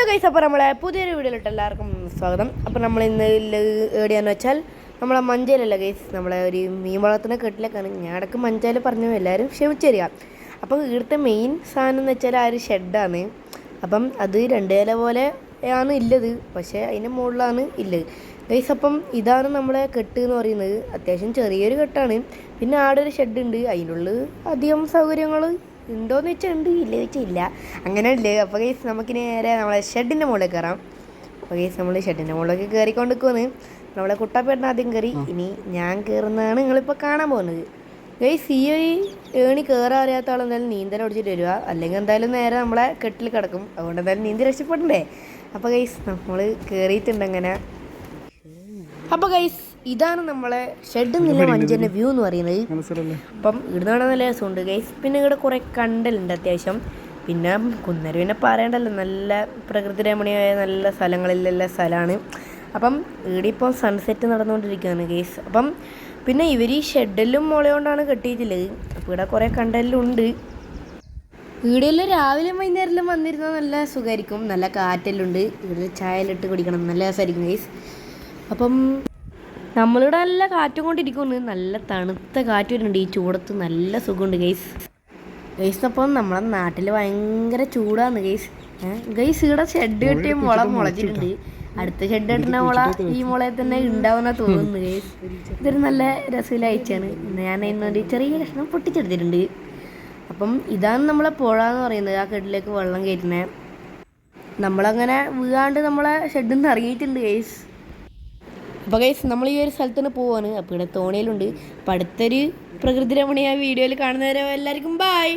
Hello guys അപ്പോൾ നമ്മളെ പുതിയൊരു വീഡിയോയിലോട്ട് എല്ലാവർക്കും സ്വാഗതം. അപ്പോൾ നമ്മൾ ഇന്ന് എവിടെയാന്ന് വെച്ചാൽ നമ്മളെ മഞ്ചേലല്ല ഗൈസ് നമ്മളെ ഒരു മീൻ വളർത്തുന്ന കെട്ടിലേക്കാണ് ഞാൻ ഇടയ്ക്ക് മഞ്ചയിൽ പറഞ്ഞു എല്ലാവരും ക്ഷമിച്ചറിയ അപ്പം ഇവിടുത്തെ മെയിൻ സാധനം എന്ന് വെച്ചാൽ ആ ഒരു ഷെഡാണ് അപ്പം അത് രണ്ട് നില പോലെ ആണ് ഇല്ലത് പക്ഷേ അതിന്റെ മുകളിലാണ് ഇല്ലത്. ഗൈസ് അപ്പം ഇതാണ് നമ്മളെ കെട്ട് എന്ന് പറയുന്നത്. അത്യാവശ്യം ചെറിയൊരു കെട്ടാണ്. പിന്നെ ആടെ ഒരു ഷെഡ് ഉണ്ട്. അതിനുള്ളിൽ അധികം സൗകര്യങ്ങൾ ഉണ്ടോയെന്ന് വെച്ചാൽ ഉണ്ട് ഇല്ല വെച്ചാൽ ഇല്ല. അങ്ങനെ അപ്പോൾ ഗൈസ് നമുക്ക് നേരെ നമ്മളെ ഷെഡിന്റെ മുകളിൽ കയറാം അപ്പോൾ ഗൈസ് നമ്മൾ ഷെഡിന്റെ മുകളിലേക്ക് കയറിക്കൊണ്ട് നിൽക്കുമെന്ന് നമ്മളെ കുട്ടപ്പേട്ടൻ ആദ്യം കയറി ഇനി ഞാൻ കയറുന്നതാണ് നിങ്ങളിപ്പോൾ കാണാൻ പോകുന്നത്. ഗൈസ് ഈ ഏണി കയറാൻ അറിയാത്ത ആൾ എന്തായാലും നീന്തൽ ഓടിച്ചിട്ട് വരിക. അല്ലെങ്കിൽ എന്തായാലും നേരെ നമ്മളെ കെട്ടിൽ കിടക്കും. അതുകൊണ്ട് എന്തായാലും നീന്തി രക്ഷപ്പെടണ്ടേ? അപ്പോൾ ഗൈസ് നമ്മൾ കയറിയിട്ടുണ്ട് അങ്ങനെ. അപ്പോൾ ഗൈസ് ഇതാണ് നമ്മളെ ഷെഡ് നില മഞ്ചന്റെ വ്യൂ എന്ന് പറയുന്നത്. അപ്പം ഇവിടുന്ന് കാണാൻ നല്ല രസമുണ്ട്. ഗൈസ് പിന്നെ ഇവിടെ കുറേ കണ്ടലുണ്ട് അത്യാവശ്യം. പിന്നെ കുന്നര പിന്നെ പറയണ്ടല്ലോ നല്ല പ്രകൃതി രമണീയമായ നല്ല സ്ഥലങ്ങളിലുള്ള സ്ഥലമാണ്. അപ്പം ഇവിടെ ഇപ്പം സൺസെറ്റ് നടന്നുകൊണ്ടിരിക്കുകയാണ് ഗൈസ് അപ്പം പിന്നെ ഇവർ ഈ ഷെഡിലും മുളയോണ്ടാണ് കെട്ടിയിട്ടുള്ളത് അപ്പോൾ ഇവിടെ കുറേ കണ്ടലും ഉണ്ട് വീടുകളിൽ രാവിലെ വൈകുന്നേരമെല്ലാം വന്നിരുന്നാൽ നല്ല സുഖമായിരിക്കും. നല്ല കാറ്റെല്ലാം ഉണ്ട്. ഇവിടെ ചായയിലിട്ട് കുടിക്കണം. നല്ല രസമായിരിക്കും ഗൈസ് അപ്പം നമ്മളിവിടെ നല്ല കാറ്റും കൊണ്ടിരിക്കുന്നു. നല്ല തണുത്ത കാറ്റ് വരുന്നുണ്ട്. ഈ ചൂടത്ത് നല്ല സുഖമുണ്ട് ഗൈസ് ഗൈസ് അപ്പം നമ്മുടെ നാട്ടിൽ ഭയങ്കര ചൂടാണ് ഗൈസ് ഗൈസ് ഇവിടെ ഷെഡ് കെട്ടിയ മുള മുളച്ചിട്ടുണ്ട്. അടുത്ത ഷെഡ് കെട്ടുന്ന മുള ഈ മുളയിൽ തന്നെ ഉണ്ടാവുന്ന തോന്നുന്നു ഗൈസ് ഇതൊരു നല്ല രസമില്ല അയച്ചാണ് ഞാൻ ഇന്നൊരു ചെറിയ കഷ്ണം പൊട്ടിച്ചെടുത്തിട്ടുണ്ട്. അപ്പം ഇതാണ് നമ്മളെ പുഴ എന്ന് പറയുന്നത്. ആ കെട്ടിലേക്ക് വെള്ളം കയറ്റുന്നത് നമ്മളങ്ങനെ വീഴാണ്ട് നമ്മളെ ഷെഡിൽ നിന്ന് ഇറങ്ങിയിട്ടുണ്ട് ഗൈസ് അപ്പോൾ ഗൈസ് നമ്മൾ ഈ ഒരു സ്ഥലത്തുനിന്ന് പോവാണ്. അപ്പോൾ ഇവിടെ തോണിയിലുണ്ട്. അപ്പോൾ അടുത്തൊരു പ്രകൃതി രമണീയ വീഡിയോയിൽ കാണുന്നവരെ എല്ലാവർക്കും ബായ്